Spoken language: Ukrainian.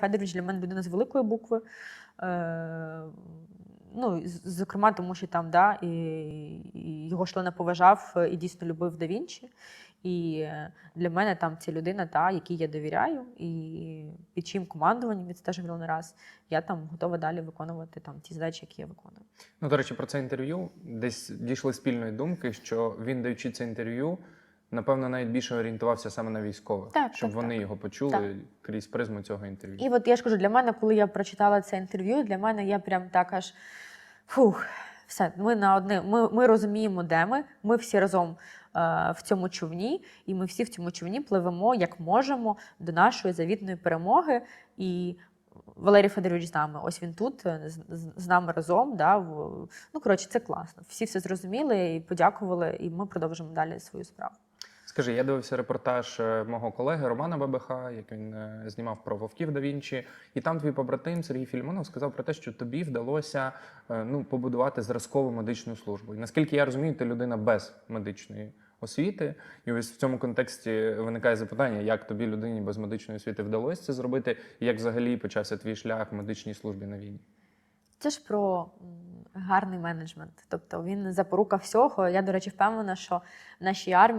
Федорович для мене людина з великої букви. Е, ну, зокрема, тому що там да, і, і його члена поважав е, і дійсно любив да Вінчі. І е, для мене там ця людина, та, якій я довіряю, і під чим командуванням, говорила не раз, я там готова далі виконувати там ті задачі, які я виконую. Ну, до речі, про це інтерв'ю десь дійшли спільної думки, що він, даючи це інтерв'ю, напевно, навіть більше орієнтувався саме на військових, Так, щоб так, вони так. його почули крізь призму цього інтерв'ю. І от я ж кажу, для мене, коли я прочитала це інтерв'ю, для мене я прям так аж фух, все, ми на одне, ми, ми розуміємо, де ми, ми всі разом е, в цьому човні, і ми всі в цьому човні пливемо як можемо до нашої завітної перемоги. І Валерій Федорович з нами. Ось він тут е, з, нами разом. Да, в, ну, коротше, це класно. Всі все зрозуміли і подякували, і ми продовжимо далі свою справу. Скажи, я дивився репортаж е, мого колеги Романа Бабиха, як він е, знімав про вовків да Вінчі, і там твій побратим Сергій Фільмонов сказав про те, що тобі вдалося е, ну, побудувати зразкову медичну службу. І наскільки я розумію, ти людина без медичної освіти. І ось в цьому контексті виникає запитання, як тобі людині без медичної освіти вдалося це зробити, і як взагалі почався твій шлях в медичній службі на війні. Це ж про гарний менеджмент. Тобто він запорука всього. Я, до речі, впевнена, що в нашій армії.